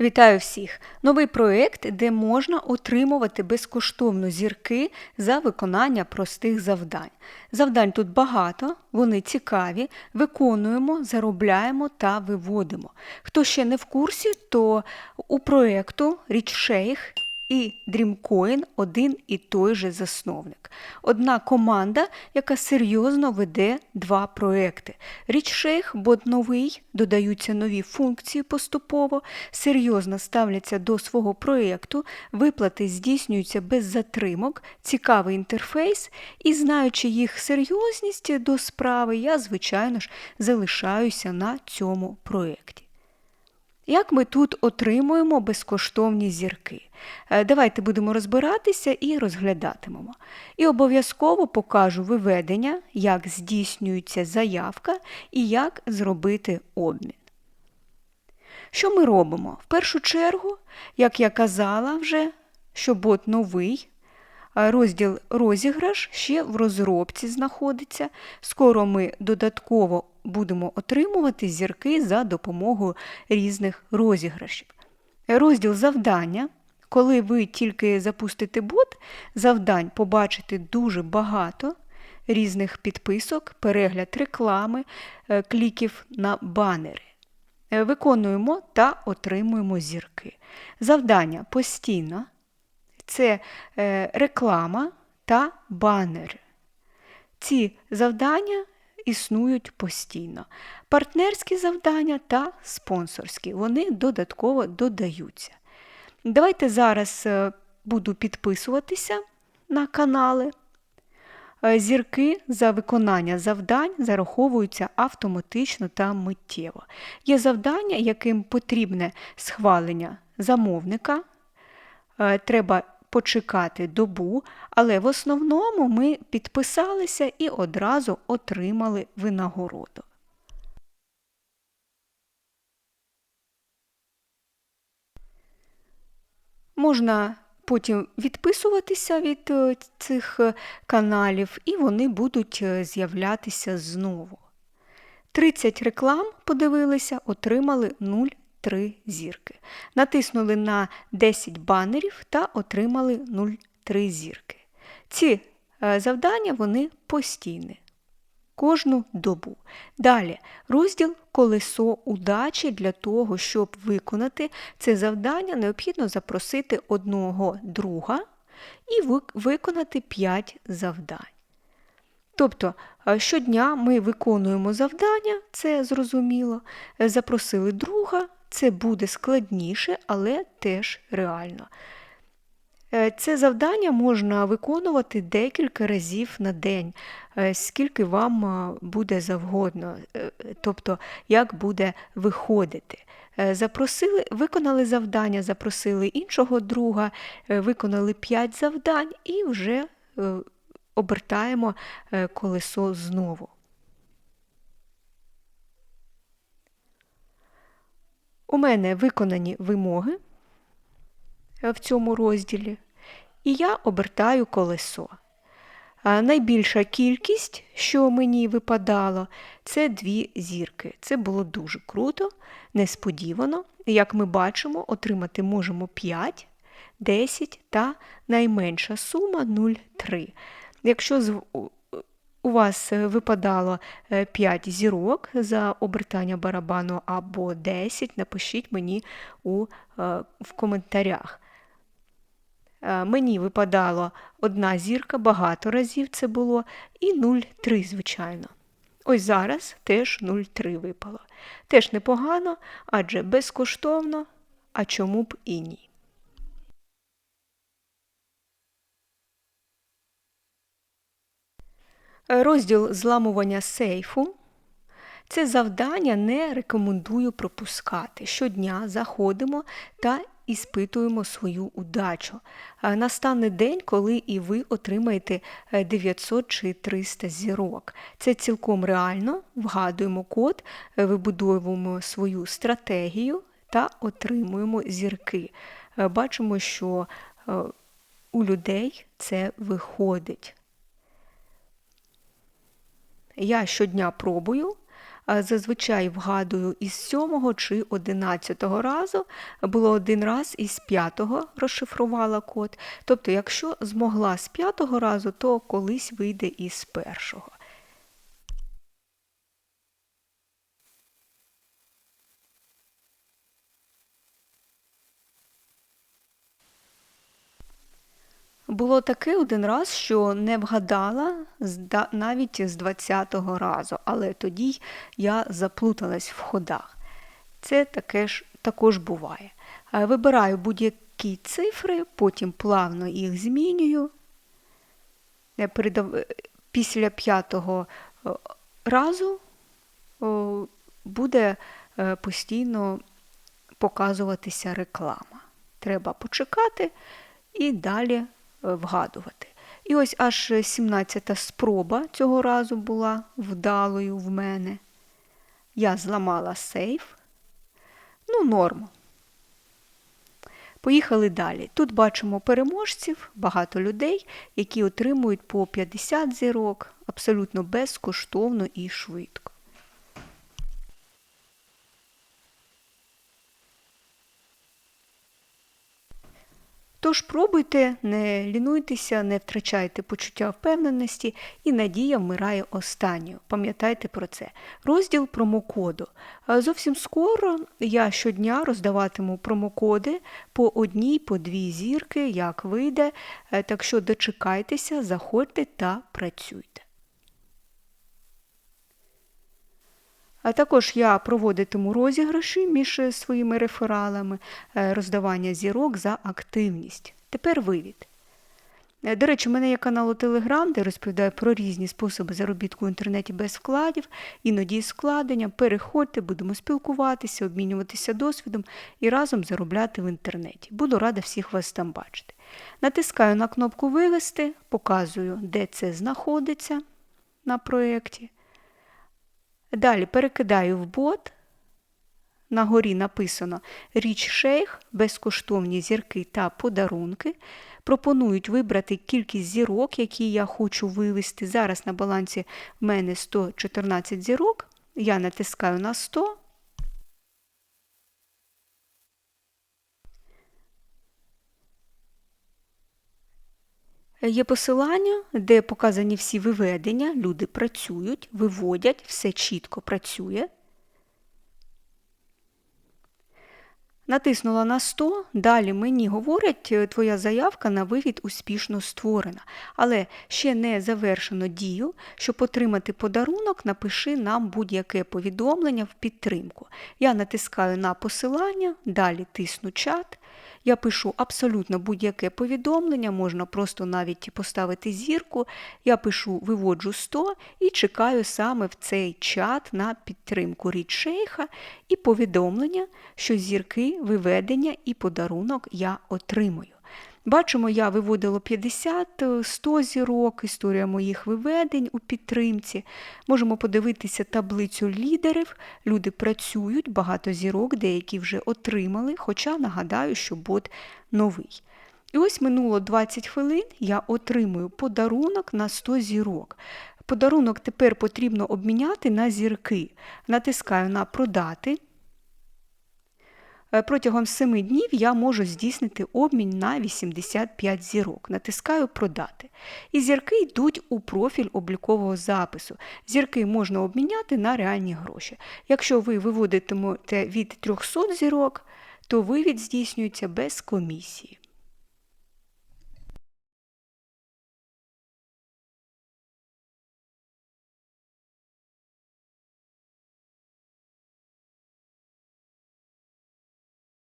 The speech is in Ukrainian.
Вітаю всіх! Новий проєкт, де можна отримувати безкоштовно зірки за виконання простих завдань. Завдань тут багато, вони цікаві, виконуємо, заробляємо та виводимо. Хто ще не в курсі, то у проєкту RichShake і Dreamcoin один і той же засновник. Одна команда, яка серйозно веде два проекти. RichShake, бот новий, додаються нові функції поступово, серйозно ставляться до свого проєкту, виплати здійснюються без затримок, цікавий інтерфейс, і знаючи їх серйозність до справи, я, звичайно ж, залишаюся на цьому проєкті. Як ми тут отримуємо безкоштовні зірки? Е, Давайте будемо розбиратися і розглядатимемо. І обов'язково покажу виведення, як здійснюється заявка і як зробити обмін. Що ми робимо? В першу чергу, як я казала вже, що бот новий, розділ розіграш ще в розробці знаходиться. Скоро ми додатково будемо отримувати зірки за допомогою різних розіграшів. Розділ завдання. Коли ви тільки запустите бот, завдань побачите дуже багато різних підписок, перегляд реклами, е, кліків на банери. Е, Виконуємо та отримуємо зірки. Завдання постійно це е, реклама та банери. Ці завдання існують постійно. Партнерські завдання та спонсорські, вони додатково додаються. Давайте зараз е, буду підписуватися на канали. Е, Зірки за виконання завдань зараховуються автоматично та миттєво. Є завдання, яким потрібне схвалення замовника. Треба почекати добу, але в основному ми підписалися і одразу отримали винагороду. Можна потім відписуватися від е, цих е, каналів, і вони будуть е, з'являтися знову. 30 реклам подивилися, отримали 0,3 зірки. Натиснули на 10 банерів та отримали 0,3 зірки. Ці завдання вони постійні. Кожну добу. Далі розділ колесо удачі для того, щоб виконати це завдання, необхідно запросити одного друга і виконати 5 завдань. Тобто щодня ми виконуємо завдання, це зрозуміло, запросили друга, це буде складніше, але теж реально. Е, це завдання можна виконувати декілька разів на день, е, скільки вам е, буде завгодно, тобто як буде виходити. Запросили, Виконали завдання, запросили іншого друга, виконали 5 завдань і вже обертаємо колесо знову. У мене виконані вимоги в цьому розділі, і я обертаю колесо. А найбільша кількість, що мені випадало, це дві зірки. Це було дуже круто, несподівано. Як ми бачимо, отримати можемо 5, 10 та найменша сума 0,3. Якщо у вас випадало 5 зірок за обертання барабану або 10, напишіть мені у, в коментарях. Е, мені випадала одна зірка, багато разів це було, і 0,3, звичайно. Ось зараз теж 0,3 випало. Теж непогано, адже безкоштовно, а чому б і ні. Розділ зламування сейфу. Це завдання не рекомендую пропускати. Щодня заходимо та іспитуємо свою удачу. Настане день, коли і ви отримаєте 900 е, чи 300 зірок. Це цілком реально, вгадуємо код, е, вибудовуємо свою стратегію та отримуємо зірки. Е, бачимо, що у людей це виходить. Я щодня пробую зазвичай вгадую із сьомого чи одинадцятого разу. Було один раз із п'ятого розшифрувала код. Тобто, якщо змогла з п'ятого разу, то колись вийде із першого. Було таке один раз, що не вгадала навіть з 20-го разу, але тоді я заплуталась в ходах. Це таке ж, також буває. Вибираю будь-які цифри, потім плавно їх змінюю. Після п'ятого разу буде е, постійно показуватися реклама. Треба почекати і далі вгадувати. І ось аж 17-та спроба цього разу була вдалою в мене. Я зламала сейф. Ну, норм. Поїхали далі. Тут бачимо переможців, багато людей, які отримують по 50 зірок абсолютно безкоштовно і швидко. Тож пробуйте, не лінуйтеся, не втрачайте почуття впевненості і надія вмирає останньою. Пам'ятайте про це. Розділ промокоду. Зовсім скоро я щодня роздаватиму промокоди по одній, по дві зірки, як вийде. Е, так що дочекайтеся, заходьте та працюйте. А також я проводитиму розіграші між своїми рефералами, е, роздавання зірок за активність. Тепер вивід. Е, до речі, у мене є канал у Телеграм, де розповідаю про різні способи заробітку в інтернеті без вкладів, іноді з складенням. Переходьте, будемо спілкуватися, обмінюватися досвідом і разом заробляти в інтернеті. Буду рада всіх вас там бачити. Натискаю на кнопку Вивести, показую, де це знаходиться на проєкті. Далі перекидаю в бот. На горі написано Річ шейх, безкоштовні зірки та подарунки. Пропонують вибрати кількість зірок, які я хочу вивести. Зараз на балансі в мене 114 зірок. Я натискаю на 100. Є посилання, де показані всі виведення, люди працюють, виводять, все чітко працює. Натиснула на 100, далі мені говорять, е, твоя заявка на вивід успішно створена, але ще не завершено дію. Щоб отримати подарунок, напиши нам будь-яке повідомлення в підтримку. Я натискаю на посилання, далі тисну чат. Я пишу абсолютно будь-яке повідомлення, можна просто навіть поставити зірку. Я пишу виводжу 100 і чекаю саме в цей чат на підтримку рідшейха і повідомлення, що зірки, виведення і подарунок я отримую. Бачимо, я виводила 50-100 зірок, історія моїх виведень у підтримці. Можемо подивитися таблицю лідерів. Люди працюють, багато зірок, деякі вже отримали, хоча нагадаю, що бот новий. І ось минуло 20 хвилин, я отримую подарунок на 100 зірок. Подарунок тепер потрібно обміняти на зірки. Натискаю на Продати. Е, протягом 7 днів я можу здійснити обмін на 85 зірок. Натискаю Продати. І зірки йдуть у профіль облікового запису. Зірки можна обміняти на реальні гроші. Якщо ви виводитимете від 300 зірок, то вивід здійснюється без комісії.